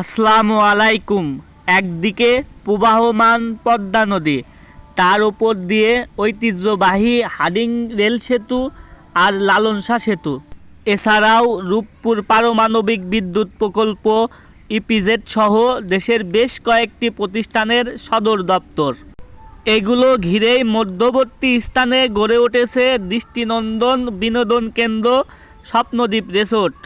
আসসালামু আলাইকুম। একদিকে প্রবাহমান পদ্মা নদী, তার ওপর দিয়ে ঐতিহ্যবাহী হাডিং রেল সেতু আর লালনসা সেতু। এছাড়াও রূপপুর পারমাণবিক বিদ্যুৎ প্রকল্প, ইপিজেড সহ দেশের বেশ কয়েকটি প্রতিষ্ঠানের সদর দপ্তর। এগুলো ঘিরেই মধ্যবর্তী স্থানে গড়ে উঠেছে দৃষ্টিনন্দন বিনোদন কেন্দ্র স্বপ্নদ্বীপ রিসোর্ট।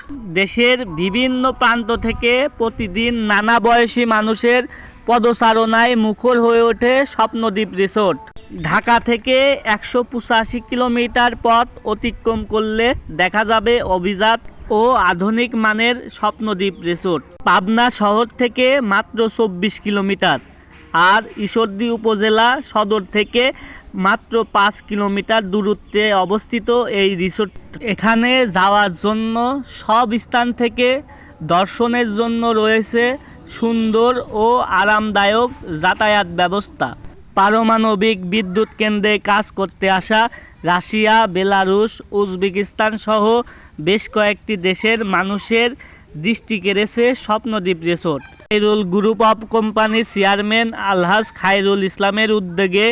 দেশের বিভিন্ন প্রান্ত থেকে প্রতিদিন নানা বয়সী মানুষের পদচারণায় মুখর হয়ে ওঠে স্বপ্নদ্বীপ রিসোর্ট। ঢাকা থেকে একশো পঁচাশি কিলোমিটার পথ অতিক্রম করলে দেখা যাবে অভিজাত ও আধুনিক মানের স্বপ্নদ্বীপ রিসোর্ট। পাবনা শহর থেকে মাত্র চব্বিশ কিলোমিটার। আর ঈশ্বরদী উপজেলা সদর থেকে মাত্র পাঁচ কিলোমিটার দূরত্বে অবস্থিত এই রিসোর্ট। এখানে যাওয়ার জন্য সব স্থান থেকে দর্শনের জন্য রয়েছে সুন্দর ও আরামদায়ক যাতায়াত ব্যবস্থা। পারমাণবিক বিদ্যুৎ কেন্দ্রে কাজ করতে আসা রাশিয়া, বেলারুশ, উজবেকিস্তান সহ বেশ কয়েকটি দেশের মানুষের দৃষ্টি কেড়েছে স্বপ্নদ্বীপ রিসোর্ট। খাইরুল গ্রুপ অফ কোম্পানির চেয়ারম্যান আলহাজ খাইরুল ইসলামের উদ্যোগে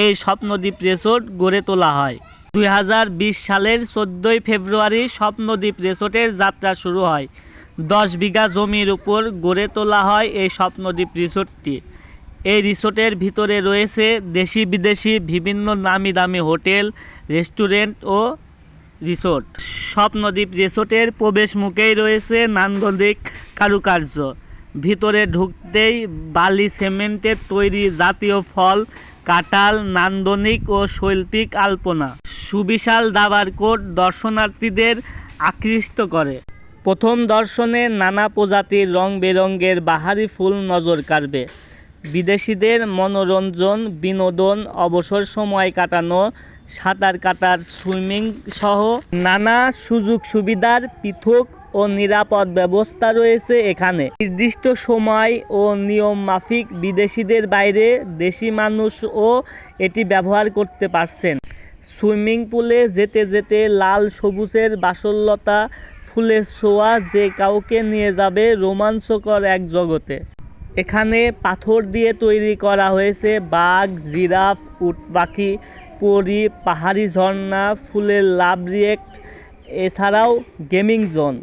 এই স্বপ্নদ্বীপ রিসোর্ট গড়ে তোলা হয়। দুই হাজার বিশ সালের চোদ্দোই ফেব্রুয়ারি স্বপ্নদ্বীপ রিসোর্টের যাত্রা শুরু হয়। দশ বিঘা জমির উপর গড়ে তোলা হয় এই স্বপ্নদ্বীপ রিসোর্টটি। এই রিসোর্টের ভিতরে রয়েছে দেশি বিদেশি বিভিন্ন নামি দামি হোটেল, রেস্টুরেন্ট ও রিসোর্ট। স্বপ্নদ্বীপ রিসোর্টের প্রবেশ মুখেই রয়েছে নান্দনিক কারুকার্য। ভিতরে ঢুকতেই বালি সিমেন্টের তৈরি জাতীয় ফল, কাঁঠাল, নান্দনিক ও শৈল্পিক আলপনা। সুবিশাল দাবার কোট দর্শনার্থীদের আকৃষ্ট করে। প্রথম দর্শনে নানা প্রজাতির রং বেরঙের বাহারি ফুল নজর কাড়বে। বিদেশিদের মনোরঞ্জন, বিনোদন, অবসর সময় কাটানো সাঁতার কাটার সুইমিং সহ নানা সুযোগ সুবিধার পৃথক ও নিরাপদ ব্যবস্থা রয়েছে এখানে। নির্দিষ্ট সময় ও নিয়ম মাফিক বিদেশিদের বাইরে দেশি মানুষও এটি ব্যবহার করতে পারছেন। সুইমিং পুলে যেতে যেতে লাল সবুজের বাসল্যতা ফুলের ছোঁয়া যে কাউকে নিয়ে যাবে রোমাঞ্চকর এক জগতে। এখানে পাথর দিয়ে তৈরি করা হয়েছে বাঘ, জিরাফ, উট পাখি পরি পাহাড়ি ঝর্ণা, ফুলের লাভ রিয়েক্ট, এছাড়াও গেমিং জোন।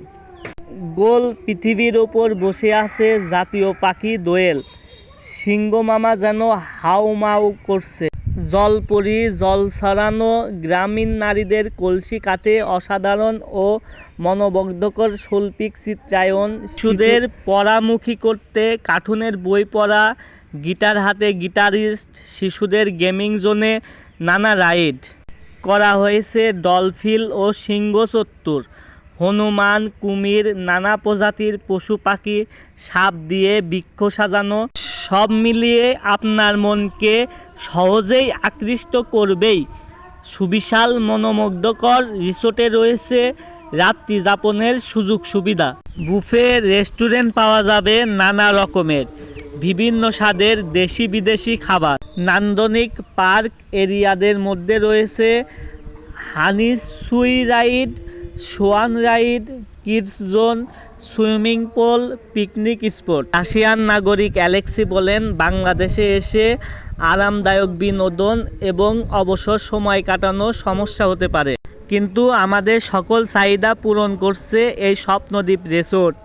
গোল পৃথিবীর ওপর বসে আছে জাতীয় পাখি দোয়েল। সিংহ মামা যেন হাউমাউ করছে। জলপরি, জল ছড়ানো গ্রামীণ নারীদের কলসি কাতে অসাধারণ ও মনোমুগ্ধকর শৈল্পিক চিত্রায়ন সুদের পড়ামুখী করতে কার্টুনের বই পড়া, গিটার হাতে গিটারিস্ট, শিশুদের গেমিং জোনে নানা রাইড। করা হয়েছে ডলফিল ও সিংহ চত্বর হনুমান, কুমির, নানা প্রজাতির পশু পাখি, সাপ দিয়ে বৃক্ষ সাজানো, সব মিলিয়ে আপনার মনকে সহজেই আকৃষ্ট করবেই। সুবিশাল, মনোমুগ্ধকর রিসোর্টে রয়েছে রাত্রি যাপনের সুযোগ সুবিধা। বুফে, রেস্টুরেন্ট পাওয়া যাবে নানা রকমের। বিভিন্ন স্বাদের দেশি বিদেশি খাবার। নান্দনিক পার্ক এরিয়াদের মধ্যে রয়েছে হানি সুই ride, swan ride, kids zone, swimming pool, picnic spot. Russian নাগরিক অ্যালেক্সি বলেন, বাংলাদেশে এসে আরামদায়ক বিনোদন এবং অবসর সময় কাটানো সমস্যা হতে পারে। কিন্তু আমাদের সকল চাহিদা পূরণ করছে এই স্বপ্নদ্বীপ রিসোর্ট।